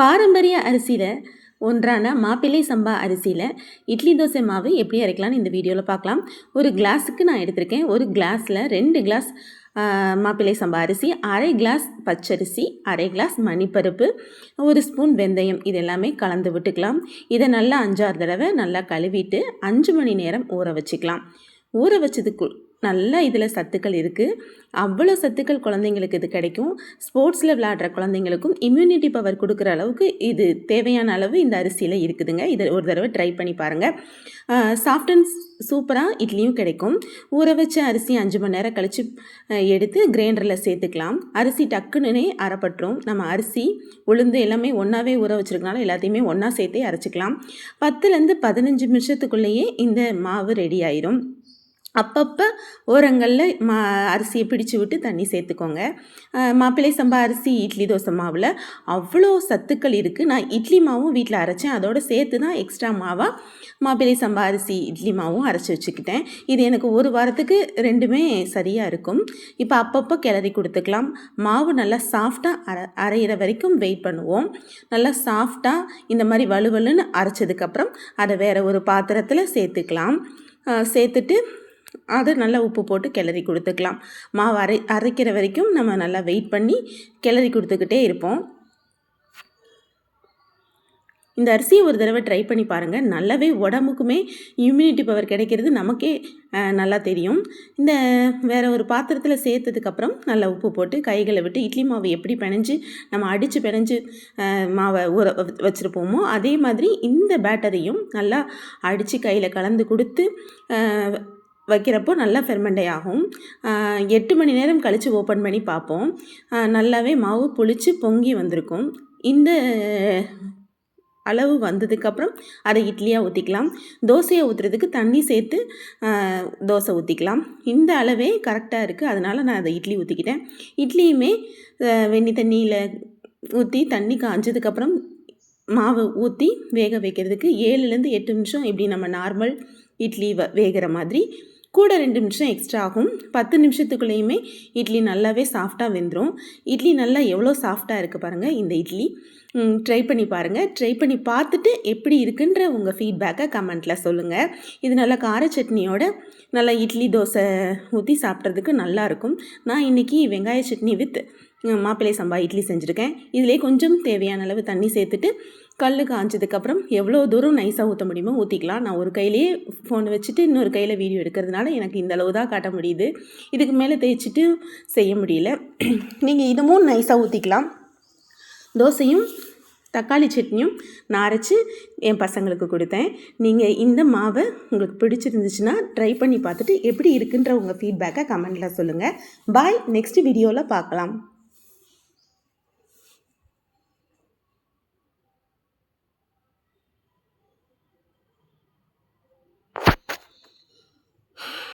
பாரம்பரிய அரிசியில் ஒன்றான மாப்பிள்ளை சம்பா அரிசியில் இட்லி தோசை மாவு எப்படி அரைக்கலாம்னு இந்த வீடியோவில் பார்க்கலாம். ஒரு கிளாஸுக்கு நான் எடுத்திருக்கேன். ஒரு கிளாஸில் ரெண்டு கிளாஸ் மாப்பிள்ளை சம்பா அரிசி அரை கிளாஸ் பச்சரிசி அரை கிளாஸ் மணிப்பருப்பு ஒரு ஸ்பூன் வெந்தயம் இது எல்லாமே கலந்து விட்டுக்கலாம். இதை நல்லா அஞ்சாறு தடவை நல்லா கழுவிட்டு அஞ்சு மணி நேரம் ஊற வச்சுக்கலாம். ஊற வச்சதுக்கு நல்ல இதில் சத்துக்கள் இருக்குது அவ்வளோ சத்துக்கள் குழந்தைங்களுக்கு இது கிடைக்கும். ஸ்போர்ட்ஸில் விளையாடுற குழந்தைங்களுக்கும் இம்யூனிட்டி பவர் கொடுக்குற அளவுக்கு இது தேவையான அளவு இந்த அரிசியில் இருக்குதுங்க. இதை ஒரு தடவை ட்ரை பண்ணி பாருங்கள் சாஃப்ட் அண்ட் சூப்பராக இட்லியும் கிடைக்கும். ஊற வச்ச அரிசி அஞ்சு மணி நேரம் கழித்து எடுத்து கிரைண்டரில் சேர்த்துக்கலாம். அரிசி டக்குன்னுனே அரைப்பட்டுரும். நம்ம அரிசி உளுந்து எல்லாமே ஒன்றாவே ஊற வச்சுருக்கனால எல்லாத்தையுமே ஒன்றா சேர்த்தே அரைச்சிக்கலாம். பத்துலேருந்து பதினஞ்சு நிமிஷத்துக்குள்ளேயே இந்த மாவு ரெடி ஆயிரும். அப்பப்போ ஓரங்களில் மா அரிசியை பிடிச்சு விட்டு தண்ணி சேர்த்துக்கோங்க. மாப்பிள்ளை சம்பா அரிசி இட்லி தோசை மாவில் அவ்வளோ சத்துக்கள் இருக்குது நான் இட்லி மாவும் வீட்டில் அரைச்சேன். அதோடு சேர்த்து தான் எக்ஸ்ட்ரா மாவாக மாப்பிள்ளை சம்பா அரிசி இட்லி மாவும் அரைச்சி வச்சுக்கிட்டேன். இது எனக்கு ஒரு வாரத்துக்கு ரெண்டுமே சரியாக இருக்கும். இப்போ அப்பப்போ கிளறி கொடுத்துக்கலாம். மாவு நல்லா சாஃப்டாக அரை அரைகிற வரைக்கும் வெயிட் பண்ணுவோம். நல்லா சாஃப்டாக இந்த மாதிரி வலுவலுன்னு அரைச்சதுக்கப்புறம் அதை வேறு ஒரு பாத்திரத்தில் சேர்த்துக்கலாம். சேர்த்துட்டு அதை நல்லா உப்பு போட்டு கிளறி கொடுத்துக்கலாம். மாவு அரை அரைக்கிற வரைக்கும் நம்ம நல்லா வெயிட் பண்ணி கிளறி கொடுத்துக்கிட்டே இருப்போம். இந்த அரிசியை ஒரு தடவை ட்ரை பண்ணி பாருங்கள் நல்லாவே உடம்புக்குமே இம்யூனிட்டி பவர் கிடைக்கிறது நமக்கே நல்லா தெரியும். இந்த வேறு ஒரு பாத்திரத்தில் சேர்த்ததுக்கப்புறம் நல்லா உப்பு போட்டு கைகளை விட்டு இட்லி மாவு எப்படி பிணைஞ்சு நம்ம அடித்து பிணைஞ்சு மாவை ஊற வச்சுருப்போமோ அதே மாதிரி இந்த பேட்டரையும் நல்லா அடித்து கையில் கலந்து கொடுத்து வைக்கிறப்போ நல்லா ஃபெர்மெண்டை ஆகும். எட்டு மணி நேரம் கழித்து ஓப்பன் பண்ணி பார்ப்போம். நல்லாவே மாவு புளிச்சு பொங்கி வந்திருக்கும். இந்த அளவு வந்ததுக்கப்புறம் அதை இட்லியாக ஊற்றிக்கலாம் தோசையை ஊற்றுறதுக்கு தண்ணி சேர்த்து தோசை ஊற்றிக்கலாம் இந்த அளவே கரெக்டாக இருக்குது அதனால் நான் அதை இட்லி ஊற்றிக்கிட்டேன் இட்லியுமே ஆஹ் வெந்நி தண்ணியில் ஊற்றி தண்ணி காஞ்சதுக்கப்புறம் மாவு ஊற்றி வேக வைக்கிறதுக்கு ஏழுலேருந்து எட்டு நிமிஷம் இப்படி நம்ம நார்மல் இட்லி வ வேகிற மாதிரி கூட ரெண்டு நிமிஷம் எக்ஸ்ட்ரா ஆகும். பத்து நிமிஷத்துக்குள்ளேயுமே இட்லி நல்லாவே சாஃப்டாக வெந்துடும் இட்லி நல்லா எவ்வளோ சாஃப்டாக இருக்குது பாருங்கள் இந்த இட்லி. ட்ரை பண்ணி பாருங்கள் ட்ரை பண்ணி பார்த்துட்டு எப்படி இருக்குன்ற உங்கள் ஃபீட்பேக்கை கமெண்ட்டில் சொல்லுங்கள் இது நல்லா கார சட்னியோட நல்லா இட்லி தோசை ஊற்றி சாப்பிட்றதுக்கு நல்லாயிருக்கும் நான் இன்றைக்கி வெங்காய சட்னி வித் மாப்பிள்ளை சம்பா இட்லி செஞ்சுருக்கேன். இதிலே கொஞ்சம் தேவையான அளவு தண்ணி சேர்த்துட்டு கல் காஞ்சதுக்கப்புறம் எவ்வளோ தூரம் நைஸாக ஊற்ற முடியுமோ ஊற்றிக்கலாம் நான் ஒரு கையிலேயே ஃபோன் வச்சுட்டு இன்னொரு கையில் வீடியோ எடுக்கிறதுனால எனக்கு இந்த அளவு தான் காட்ட முடியுது. இதுக்கு மேலே தேய்ச்சிட்டு செய்ய முடியல. நீங்கள் இதுவும் நைஸாக ஊற்றிக்கலாம் தோசையும் தக்காளி சட்னியும் நான் அரைச்சி என் பசங்களுக்கு கொடுத்தேன். நீங்கள் இந்த மாவை உங்களுக்கு பிடிச்சிருந்துச்சுன்னா ட்ரை பண்ணி பார்த்துட்டு எப்படி இருக்குன்ற உங்கள் ஃபீட்பேக்கை கமெண்ட்டில் சொல்லுங்கள் பாய் நெக்ஸ்ட் வீடியோவில் பார்க்கலாம்.